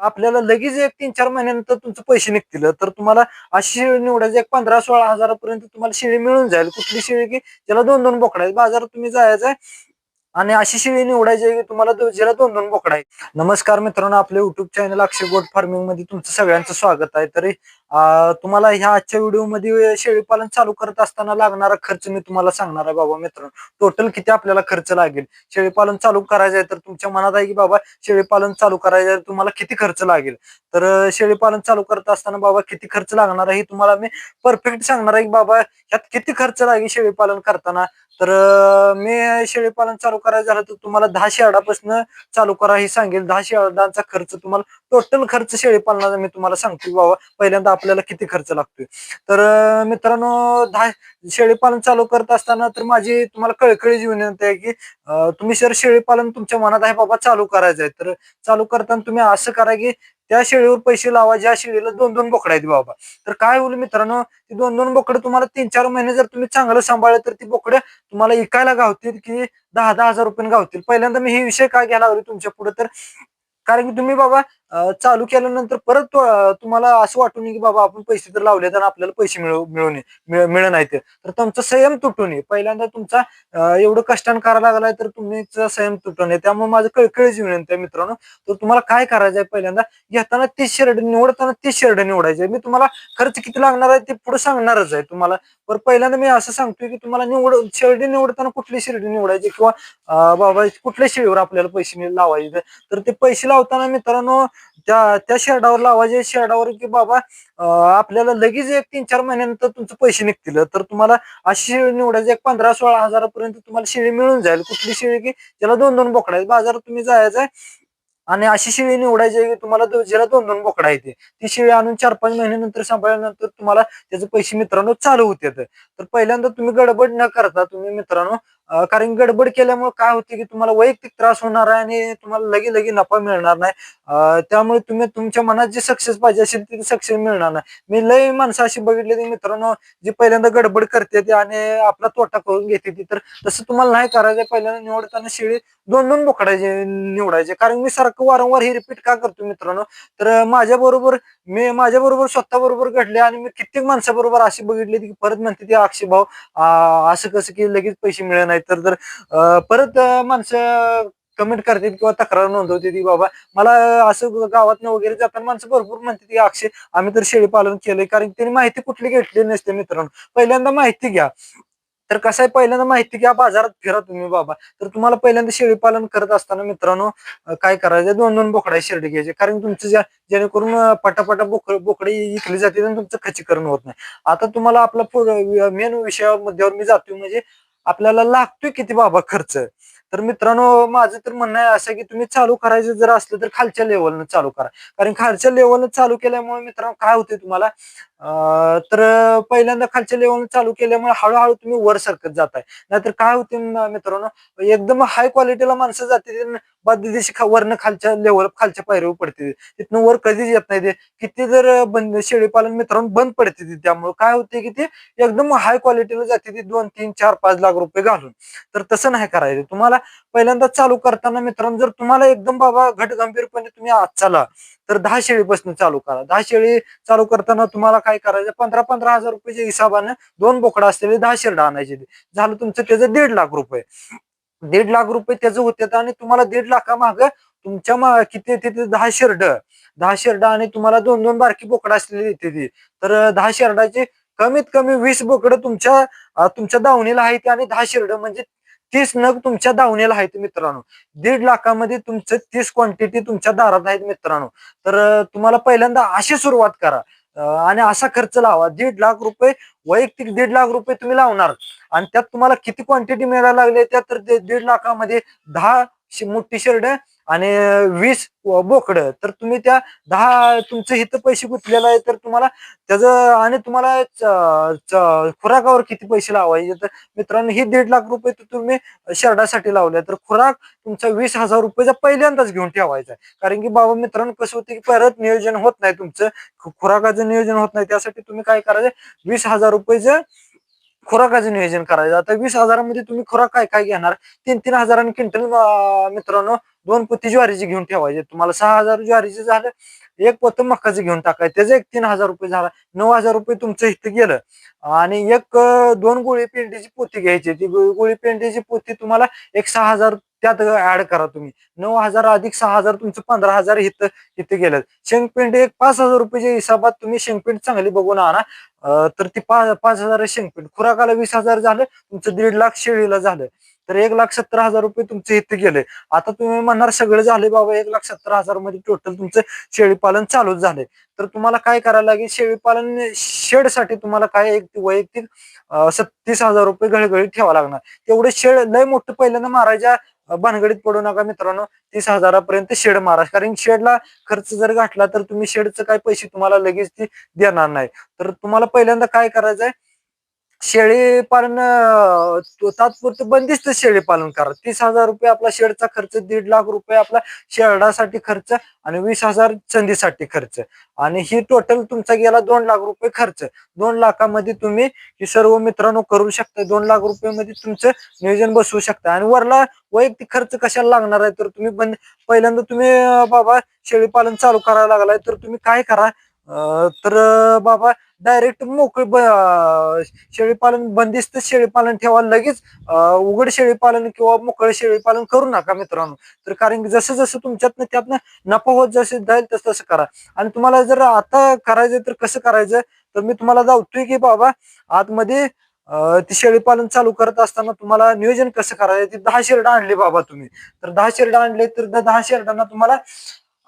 आपल्याला लगेच एक तीन चार महिन्यानंतर तुमचे पैसे निघतील. तर तुम्हाला अशी शेळी निवडायची एक पंधरा सोळा हजारापर्यंत तुम्हाला शेळी मिळून जाईल. कुठली शेळी की ज्याला दोन दोन बोकडा आहेत. बाजारात तुम्ही जायचं आणि अशी शेळी निवडायची की तुम्हाला दो- दोन दोन बोकडा आहे नमस्कार मित्रांनो आपल्या युट्यूब चॅनल अक्षय गोट फार्मिंगमध्ये तुमचं सगळ्यांचं स्वागत आहे. तरी तुम्हाला ह्या आजच्या व्हिडिओमध्ये शेळी पालन चालू करत असताना लागणारा खर्च मी तुम्हाला सांगणार आहे बाबा मित्रांनो. टोटल किती आपल्याला खर्च लागेल? शेळी पालन चालू करायचं आहे तर तुमच्या मनात आहे की बाबा शेळी पालन चालू करायचं आहे तुम्हाला किती खर्च लागेल? तर शेळी पालन चालू करत असताना बाबा किती खर्च लागणार आहे हे तुम्हाला मी परफेक्ट सांगणार आहे की बाबा ह्यात किती खर्च लागेल शेळी पालन करताना? तर मी शेळी पालन चालू करायचं झालं तर तुम्हाला दहा शेळापासून चालू करा हे सांगेल. दहा शेळांचा खर्च तुम्हाला टोटल खर्च शेळी पालनाचा मी तुम्हाला सांगतो बाबा. पहिल्यांदा आपल्याला किती खर्च लागतोय? तर मित्रांनो दहा शेळी पालन चालू करत असताना तर माझी तुम्हाला कळकळी विनंती आहे की तुम्ही सर शेळी पालन तुमच्या मनात आहे बाबा चालू करायचं आहे तर चालू करताना तुम्ही असं करा की त्या शेळीवर पैसे लावा ज्या शेळीला दोन दोन बोकडा आहेत बाबा. तर काय होईल मित्रांनो ती दोन दोन बोकडे तुम्हाला तीन चार महिने जर तुम्ही चांगलं सांभाळलं तर ती बोकडे तुम्हाला इकायला गावतील की दहा दहा हजार रुपये गावतील. पहिल्यांदा मी हे विषय काय घ्यायला लागलो तुमच्यापुढे? तर कारण की तुम्ही बाबा चालू केल्यानंतर परत तुम्हाला असं वाटून की बाबा आपण पैसे तर लावले तर आपल्याला पैसे मिळू मिळू नये मिळ नाही तर तुमचा संयम तुटू नये पहिल्यांदा तुमचा एवढं कष्टान करायला लागलाय तर तुमचा संयम तुटू नये त्यामुळे माझं कळकळीची विनंती आहे मित्रांनो. तर तुम्हाला काय करायचं आहे पहिल्यांदा? घेताना ते शर्ट निवडताना ते शर्ट निवडायचे. मी तुम्हाला खर्च किती लागणार आहे ते पुढे सांगणारच आहे तुम्हाला. पण पहिल्यांदा मी असं सांगतोय की तुम्हाला निवड शेर्डी निवडताना कुठली शेरडी निवडायची किंवा बाबा कुठल्या शेळीवर आपल्याला पैसे लावायचे? तर ते पैसे लावताना मित्रांनो त्या त्या शेडावर लावायचे शेडावर की बाबा आपल्याला लगेच एक तीन चार महिन्यानंतर तुमचे पैसे निघतील. तर तुम्हाला अशी शेळी निवडायची एक पंधरा सोळा हजारापर्यंत तुम्हाला शेळी मिळून जाईल. कुठली शेळी की ज्याला दोन दोन बोकडा बाजारात तुम्ही जायचं आणि अशी शेळी निवडायची की तुम्हाला ज्याला दोन दोन बोकडा येते ती शेळी आणून चार पाच महिन्यानंतर सांभाळल्यानंतर तुम्हाला त्याचे पैसे मित्रांनो चालू होते तर पहिल्यांदा तुम्ही गडबड न करता तुम्ही मित्रांनो कारण गडबड केल्यामुळे काय होते की तुम्हाला वैयक्तिक त्रास होणार आहे आणि तुम्हाला लगे लगे नफा मिळणार नाही. त्यामुळे तुम्ही तुमच्या मनात जे सक्सेस पाहिजे असेल ती सक्सेस मिळणार नाही. मी लय माणसं अशी बघितली ती मित्रांनो जी पहिल्यांदा गडबड करते ती आणि आपला तोटा करून घेते ती. तर तसं तुम्हाला नाही करायचं. पहिल्यांदा निवडताना शेळी दोन दोन बोकडायचे निवडायचे. कारण मी सारखं वारंवार हे रिपीट का करतो मित्रांनो? तर माझ्या बरोबर मी माझ्या बरोबर स्वतः बरोबर घडले आणि मी कित्येक माणसाबरोबर अशी बघितली की परत म्हणते ती अक्षय भाऊ असं कसं की लगेच पैसे मिळत नाही तर तर परत माणसं कमेंट करतात किंवा तक्रार नोंदवते ती बाबा मला असं गावात वगैरे जाताना माणसं भरपूर म्हणते की अक्षय आम्ही तर शेळी पालन केलंय कारण त्यांनी माहिती कुठली घेतली नसते मित्रांनो. पहिल्यांदा माहिती घ्या. तर कसं आहे पहिल्यांदा माहिती घ्या बाजारात फिरा तुम्ही बाबा. तर तुम्हाला पहिल्यांदा शेळी पालन करत असताना मित्रांनो काय करायचं दोन दोन बोकडा शेळी घ्यायचे. कारण तुमचं ज्या जेणेकरून पटापटा बोकड बोकडी विकली जाते आणि तुमचं खचीकरण होत नाही. आता तुम्हाला आपला मेन विषयावर मी जातो म्हणजे आपल्याला लागतोय किती बाबा खर्च? तर मित्रांनो माझं तर म्हणणं आहे असं की तुम्ही चालू करायचं जर असलं तर खालच्या लेवलनं चालू करा. कारण खालच्या लेवलनं चालू केल्यामुळे मित्रांनो काय होते तुम्हाला? तर पहिल्यांदा खालच्या लेवलनं चालू केल्यामुळे हळूहळू तुम्ही वर सरकत जाताय. नाहीतर काय होते मित्रांनो एकदम हाय क्वालिटीला माणसं जाते बाद दिवशी खा- वरनं खालच्या लेवल खालच्या पायरीवर पडते तिथनं वर कधीच येत नाही ते. किती जर बंद शेळी पालन मित्रांनो बंद पडते ती. त्यामुळे काय होते की ते एकदम हाय क्वालिटीला जाते ती दोन तीन चार पाच लाख रुपये घालून. तर तसं नाही करायचं. तुम्हाला पहिल्यांदा चालू करताना मित्रांनो जर तुम्हाला एकदम बाबा घट गंभीरपणे तुम्ही आज चाला तर दहा शेळीपासून चालू करा. दहा शेळी चालू करताना तुम्हाला काय करायचं? पंधरा पंधरा हजार रुपयाच्या हिसाबानं दोन बोकडा असलेले दहा शेरडा आणायचे झालं तुमचं त्याचं दीड लाख रुपये. दीड लाख रुपये त्याचं होते आणि तुम्हाला दीड लाखामाग तुमच्या किती येते ते दहा शेरड. दहा शेरडा आणि तुम्हाला दोन दोन बारकी बोकडं असलेली येते ती. तर दहा शेरडाची कमीत कमी वीस बोकडं तुमच्या तुमच्या दावणीला आहेत आणि दहा शेरड म्हणजे तीस नग तुमच्या दावणीला आहेत मित्रांनो. दीड लाखामध्ये तुमचं तीस क्वांटिटी तुमच्या दारात आहेत मित्रांनो. तर तुम्हाला पहिल्यांदा अशी सुरुवात करा. आणि असा खर्च लावा. दीड लाख रुपये वैयक्तिक दीड लाख रुपये तुम्ही लावणार. आणि त्यात तुम्हाला किती क्वांटिटी मिळायला लागले त्या तर ते दीड लाखामध्ये दहा मोठी शर्ट आणि वीस बोकड तर तुम्ही त्या दहा तुमचं हित पैसे गुंतलेलं आहे तर तुम्हाला त्याचं आणि तुम्हाला खुराकावर किती पैसे लावायचे? तर मित्रांनो ही दीड लाख रुपये तर तुम्ही शर्टासाठी लावले तर खुराक तुमचा वीस हजार रुपयेचा पहिल्यांदाच घेऊन ठेवायचा आहे. कारण की बाबा मित्रांनो कसं होतं की परत नियोजन होत नाही तुमचं खुराकाचं नियोजन होत नाही त्यासाठी तुम्ही काय करायचं? वीस हजार रुपयेचं खुराकाचं नियोजन करायचं. आता वीस हजारामध्ये तुम्ही खुराक काय काय घेणार? तीन तीन हजारांनी क्विंटल मित्रांनो दोन पोती ज्वारीची घेऊन ठेवायचे. तुम्हाला सहा हजार ज्वारीचे झालं एक पोत मकाचं घेऊन टाकायचं. त्याचं एक तीन हजार रुपये झाला. नऊ हजार रुपये तुमचं इथं गेलं. आणि एक दोन गोळी पेंडीची पोती घ्यायची. ती गोळी पेंडीची पोती तुम्हाला एक सहा हजार त्यात ऍड करा तुम्ही. नऊ हजार अधिक सहा हजार तुमचं पंधरा हजार इथं इथं गेलं. शेंगपेंड एक पाच हजार रुपयाच्या हिसाबात तुम्ही शेंगपेंड चांगली बघून आणा. तर ती पाच पाच हजार शेंगपेंड. खुराकाला वीस हजार झालं तुमचं दीड लाख शेळीला झालं. तर एक लाख सत्तर हजार रुपये तुमचे इथे गेले. आता तुम्ही म्हणणार सगळे झाले बाबा एक लाख सत्तर हजारमध्ये टोटल तुमचं शेळीपालन चालूच झाले तर तुम्हाला काय करायला लागेल? शेळीपालन शेडसाठी तुम्हाला काय एक वैयक्तिक सत्तीस हजार रुपये घळघळीत ठेवा लागणार. तेवढे शेड लय मोठं पहिल्यांदा मारायच्या भानगडीत पडू नका मित्रांनो. तीस हजारापर्यंत शेड मारा. कारण शेडला खर्च जर घातला तर तुम्ही शेडचं काय पैसे तुम्हाला लगेच ते देणार नाही. तर तुम्हाला पहिल्यांदा काय करायचंय? शेळी पालन अं, तात्पुरतं बंदिस्त शेळी पालन करा. तीस हजार रुपये आपला शेडचा खर्च दीड लाख रुपये आपला शेळासाठी खर्च आणि वीस हजार चंदीसाठी खर्च. आणि ही टोटल तुमचा गेला दोन लाख रुपये खर्च. दोन लाखामध्ये तुम्ही ही सर्व मित्रांनो करू शकता. दोन लाख रुपये मध्ये तुमचं नियोजन बसवू शकता. आणि वरला वैयक्तिक खर्च कशाला लागणार आहे? तर तुम्ही बंद पहिल्यांदा तुम्ही बाबा शेळी पालन चालू करायला लागलाय. तर तुम्ही काय करा? तर बाबा डायरेक्ट मोकळे शेळीपालन बंदिस्त शेळीपालन ठेवा लगेच उघड शेळीपालन किंवा मोकळे शेळीपालन करू नका मित्रांनो. तर कारण की जसं जसं तुमच्यातनं त्यातनं नफा होत जसं जाईल तसं तसं करा. आणि तुम्हाला जर आता करायचं तर कसं करायचं? तर मी तुम्हाला जाऊतोय की बाबा आतमध्ये ती शेळीपालन चालू करत असताना तुम्हाला नियोजन कसं करायचं? ती दहा शेरडा आणले बाबा तुम्ही. तर दहा शेरडा आणले तर दहा शेरडांना तुम्हाला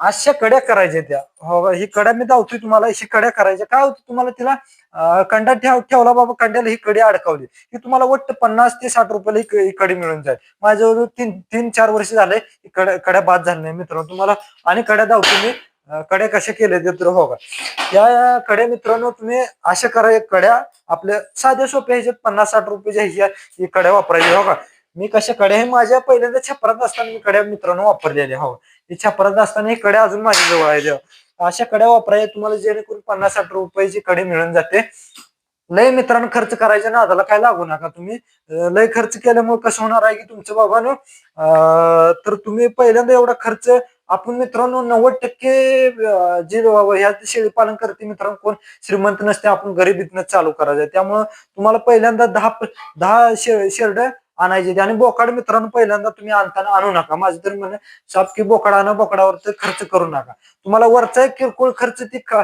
अशा कड्या करायच्या त्या. हो ही कड्या मी दावतोय तुम्हाला अशी कड्या करायच्या. काय होतं तुम्हाला तिला कंडा ठेव ठेवला बाबा कंड्याला ही कडी अडकावली. ही तुम्हाला वाटतं पन्नास ते साठ रुपयाला ही कडी मिळून जाईल. माझ्याजवळ तीन तीन चार वर्ष झाले कड्या कड्या बाद झाल्या नाही मित्रांनो. तुम्हाला आणि कड्या दावतो मी कड्या कशा केल्या ते तर हो का? या कड्या मित्रांनो तुम्ही अशा करा कड्या आपल्या साध्या सोप्या ह्याच्यात पन्नास साठ रुपयाच्या ह्या ही कड्या वापरायच्या हो का? मी कशा कड्या हे माझ्या पहिल्यांदा छपरात असताना मी कड्या मित्रांनो वापरलेल्या हो. ही छपरात असताना हे कड्या अजून माझ्या जवळ आहे अशा कड्या वापरायचे तुम्हाला जेणेकरून पन्नास साठ रुपयाची कडी मिळून जाते. लय मित्रांनो खर्च करायच्या नादाला काय लागू नका तुम्ही. लय खर्च केल्यामुळे कसं होणार आहे की तुमचं बाबानो तर तुम्ही पहिल्यांदा एवढा खर्च आपण मित्रांनो नव्वद टक्के जे बाबा ह्या शेळी पालन करते मित्रांनो कोण श्रीमंत नसते आपण गरिबीतनं चालू करायचं. त्यामुळं तुम्हाला पहिल्यांदा दहा दहा शे शेरड्या आणायचे आणि बोकाड मित्रांनो पहिल्यांदा तुम्ही आणताना आणू नका. माझं तरी म्हणणं साप की बोकाड आणा बोकडावर खर्च करू नका. तुम्हाला वरचा एक किरकोळ खर्च ती क-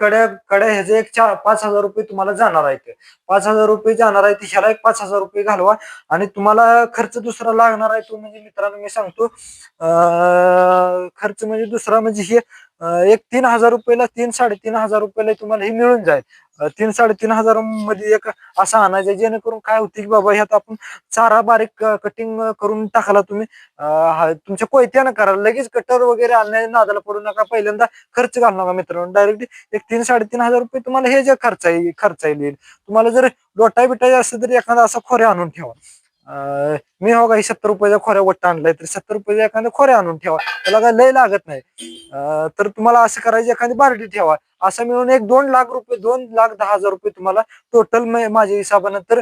कड्या कड्या ह्याचे एक चार पाच हजार रुपये तुम्हाला जाणार आहे ते पाच हजार रुपये जाणार आहे ह्याला एक पाच हजार रुपये घालवा. आणि तुम्हाला खर्च दुसरा लागणार आहे तो म्हणजे मित्रांनो मी सांगतो खर्च म्हणजे दुसरा म्हणजे हे एक तीन हजार रुपयाला तीन साडेतीन हजार रुपयाला तुम्हाला हे मिळून जाईल. तीन साडेतीन हजारमध्ये एक असा आणायचा जेणेकरून काय होते की बाबा ह्यात आपण चारा बारीक कटिंग करून टाकला तुम्ही. तुमच्या कोयत्यानं करा. लगेच कटर वगैरे आणण्या नादाला पडू नका. पहिल्यांदा खर्च घालू नका मित्रांनो. डायरेक्ट एक तीन साडेतीन हजार रुपये तुम्हाला हे जे खर्च आहे खर्च येईल तुम्हाला जर लोटा बिटा असेल तर एखादा असा खोऱ्या आणून ठेवा. मी हो काही सत्तर रुपयाच्या खोऱ्या वट्टा आणलाय तर सत्तर रुपयाच्या एखाद्या खोऱ्या आणून ठेवा. त्याला काय लय लागत नाही. तर तुम्हाला असं करायचं एखादी बार्टी ठेवा. असं मिळून एक दोन लाख रुपये दोन लाख दहा हजार रुपये तुम्हाला टोटल माझ्या हिशोबानं तर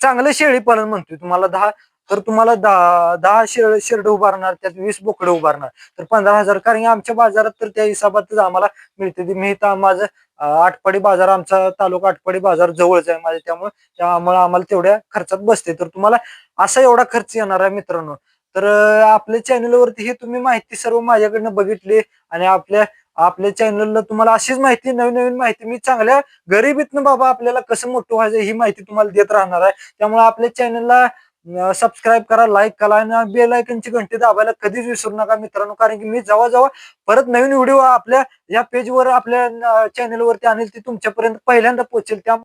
चांगलं शेळी पालन म्हणतोय. तुम्हाला दहा तर तुम्हाला दहा दहा शेळ शेरड उभारणार त्यात वीस बोकडे उभारणार. तर पंधरा हजार कारण आमच्या बाजारात तर त्या हिशोबातच आम्हाला मिळते. मी तर माझं आठपाडी बाजार आमचा तालुका आठपाडी बाजार जवळच आहे माझ्या त्यामुळे त्यामुळे आम्हाला तेवढ्या खर्चात बसते. तर तुम्हाला असा एवढा खर्च येणार आहे मित्रांनो. तर आपल्या चॅनलवरती ही तुम्ही माहिती सर्व माझ्याकडनं बघितली आणि आपल्या आपल्या चॅनलला तुम्हाला अशीच माहिती नवीन नवीन माहिती मी चांगल्या गरिबीतनं बाबा आपल्याला कसं मोठं व्हायचं ही माहिती तुम्हाला देत राहणार आहे. त्यामुळे आपल्या चॅनलला सबस्क्राईब करा लाईक करा आणि बेल आयकनची घंटी दाबायला कधीच विसरू नका मित्रांनो. कारण की मी जवळजवळ परत नवीन व्हिडिओ आपल्या या पेजवर आपल्या चॅनेलवरती आणेल ते तुमच्यापर्यंत पहिल्यांदा पोहोचेल. त्या